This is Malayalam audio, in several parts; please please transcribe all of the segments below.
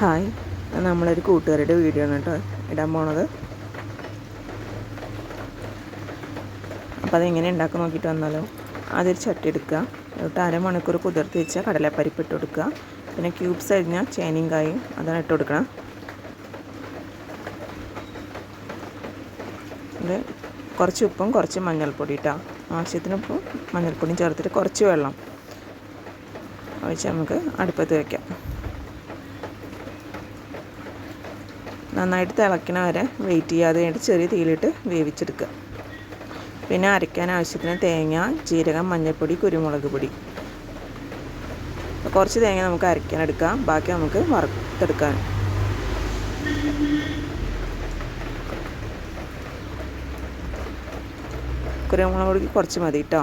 ഹായ്. നമ്മളൊരു കൂട്ടുകാരുടെ വീഡിയോ ആണ് കേട്ടോ ഇടാൻ പോണത്. അപ്പോൾ അതെങ്ങനെ ഉണ്ടാക്കി നോക്കിയിട്ട് വന്നാലോ? ആദ്യം ചട്ടി എടുക്കുക. എന്നിട്ട് അരമണിക്കൂർ കുതിർത്ത് വെച്ച കടലപ്പരിപ്പ് ഇട്ട് കൊടുക്കുക. പിന്നെ ക്യൂബ്സ് അരിഞ്ഞ ചേനയും കായും അതാണ് ഇട്ട് കൊടുക്കണം. ഇത് കുറച്ച് ഉപ്പും കുറച്ച് മഞ്ഞൾപ്പൊടി ഇട്ടാ. ആവശ്യത്തിന് ഉപ്പും മഞ്ഞൾപ്പൊടിയും ചേർത്തിട്ട് കുറച്ച് വെള്ളം ഒഴിച്ച് നമുക്ക് അടുപ്പത്ത് വയ്ക്കാം നന്നായിട്ട് തിളക്കണ വരെ വെയിറ്റ് ചെയ്യാതെ വേണ്ടി ചെറിയ തീയിലിട്ട് വേവിച്ചെടുക്കുക പിന്നെ അരയ്ക്കാൻ ആവശ്യത്തിന് തേങ്ങ ജീരകം മഞ്ഞൾപ്പൊടി കുരുമുളക് പൊടി. കുറച്ച് തേങ്ങ നമുക്ക് അരയ്ക്കാൻ എടുക്കാം ബാക്കി നമുക്ക് വറുത്തെടുക്കാൻ കുരുമുളക് പൊടി കുറച്ച് മതി കേട്ടോ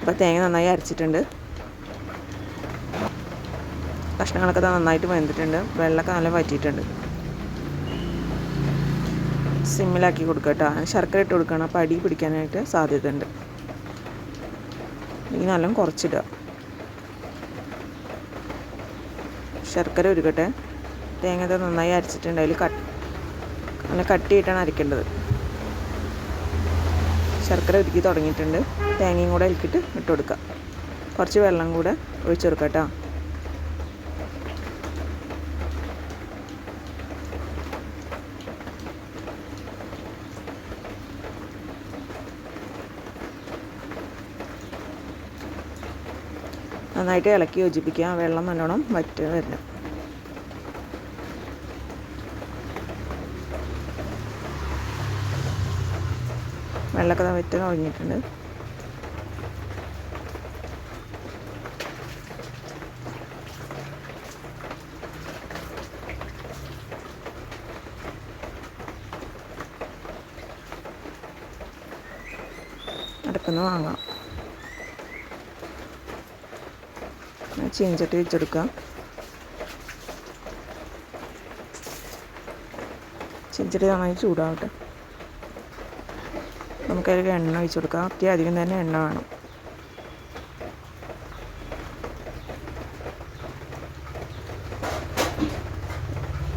അപ്പോൾ തേങ്ങ നന്നായി അരച്ചിട്ടുണ്ട്. കഷ്ണങ്ങളൊക്കെ നന്നായിട്ട് വെന്തിട്ടുണ്ട്. വെള്ളമൊക്കെ നല്ല വറ്റിയിട്ടുണ്ട്. സിമ്മിലാക്കി കൊടുക്കുക കേട്ടോ. ശർക്കര ഇട്ട് കൊടുക്കണം. അപ്പോൾ അടി പിടിക്കാനായിട്ട് സാധ്യതയുണ്ട്. ഈ നല്ല കുറച്ചിടുക. ശർക്കര ഉരുക്കട്ടെ തേങ്ങ നന്നായി അരച്ചിട്ടുണ്ട്. അതിൽ കട്ട് നല്ല കട്ടിയിട്ടാണ് അരക്കേണ്ടത്. ശർക്കര ഉരുക്കി തുടങ്ങിയിട്ടുണ്ട്. തേങ്ങയും കൂടെ ഇലക്കിയിട്ട് ഇട്ട് കൊടുക്കുക. കുറച്ച് വെള്ളം കൂടെ ഒഴിച്ചു കൊടുക്കാം കേട്ടോ. നന്നായിട്ട് ഇളക്കി യോജിപ്പിക്കുക. വെള്ളം നല്ലോണം വറ്റ് വരണം. വെള്ളമൊക്കെ വറ്റ് തുടങ്ങിയിട്ടുണ്ട് അടുക്കുന്ന വാങ്ങാം. ചീഞ്ചട്ടി വെച്ചെടുക്കാം. ചീഞ്ചട്ടി നന്നായി ചൂടാവട്ടെ. നമുക്കതിൽ എണ്ണ ഒഴിച്ചു കൊടുക്കാം. അത്യാധികം തന്നെ എണ്ണ വേണം.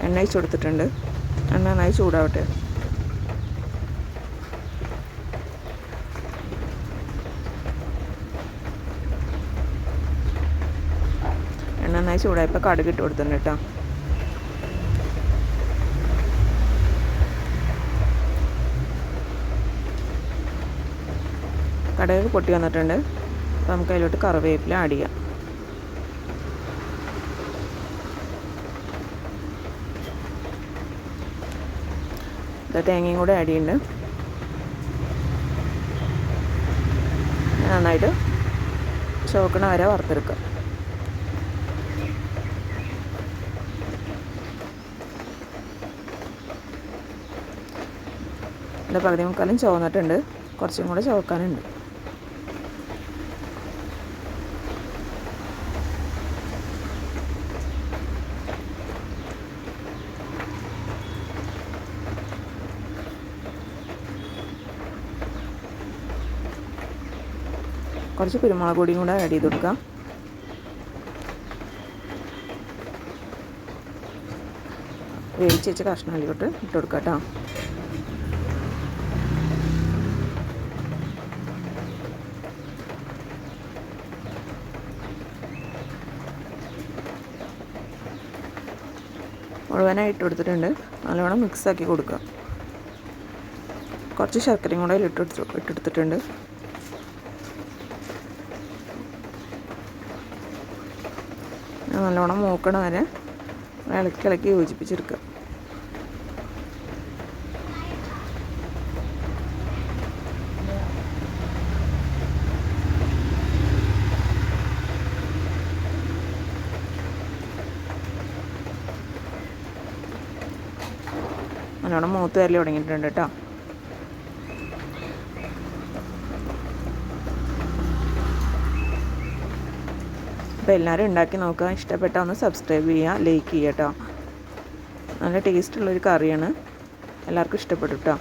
എണ്ണ ഒഴിച്ചു കൊടുത്തിട്ടുണ്ട്. എണ്ണ നന്നായി ചൂടാവട്ടെ എണ്ണ നന്നായി ചൂടായപ്പോൾ കടുക് ഇട്ട് കൊടുത്തിട്ടുണ്ട് കേട്ടോ. കടുക് പൊട്ടി വന്നിട്ടുണ്ട്. അപ്പോൾ നമുക്ക് അതിലോട്ട് കറിവേപ്പില ആഡ് ചെയ്യാം. തേങ്ങയും കൂടെ ആഡ് ചെയ്യുന്നുണ്ട് നന്നായിട്ട് ചോക്കണ വരെ വറുത്തെടുക്കുക എന്റെ പകുതി മുക്കാലും ചുവന്നിട്ടുണ്ട്. കുറച്ചും കൂടെ ചുവക്കാനുണ്ട്. കുറച്ച് കുരുമുളക് പൊടിയും കൂടെ ആഡ് ചെയ്ത് കൊടുക്കാം. വേവിച്ച് വെച്ച കഷ്ണം അല്ലിട്ട് ഇട്ട് കൊടുക്കാം കേട്ടോ. മുഴുവനായിട്ട് എടുത്തിട്ടുണ്ട്. നല്ലോണം മിക്സാക്കി കൊടുക്കുക കുറച്ച് ശർക്കരയും കൂടെ ഇട്ട് ഇട്ടെടുത്തിട്ടുണ്ട് നല്ലോണം മൂക്കണ വരെ. ഇളക്കി ഇളക്കി യോജിപ്പിച്ചെടുക്കുക നല്ലോണം മൂത്ത് വരൽ തുടങ്ങിയിട്ടുണ്ട് കേട്ടോ അപ്പോൾ എല്ലാവരും ഉണ്ടാക്കി നോക്കുക. ഇഷ്ടപ്പെട്ടാൽ ഒന്ന് സബ്സ്ക്രൈബ് ചെയ്യുക ലൈക്ക് ചെയ്യുക കേട്ടോ നല്ല ടേസ്റ്റുള്ളൊരു കറിയാണ്. എല്ലാവർക്കും ഇഷ്ടപ്പെട്ടു കേട്ടോ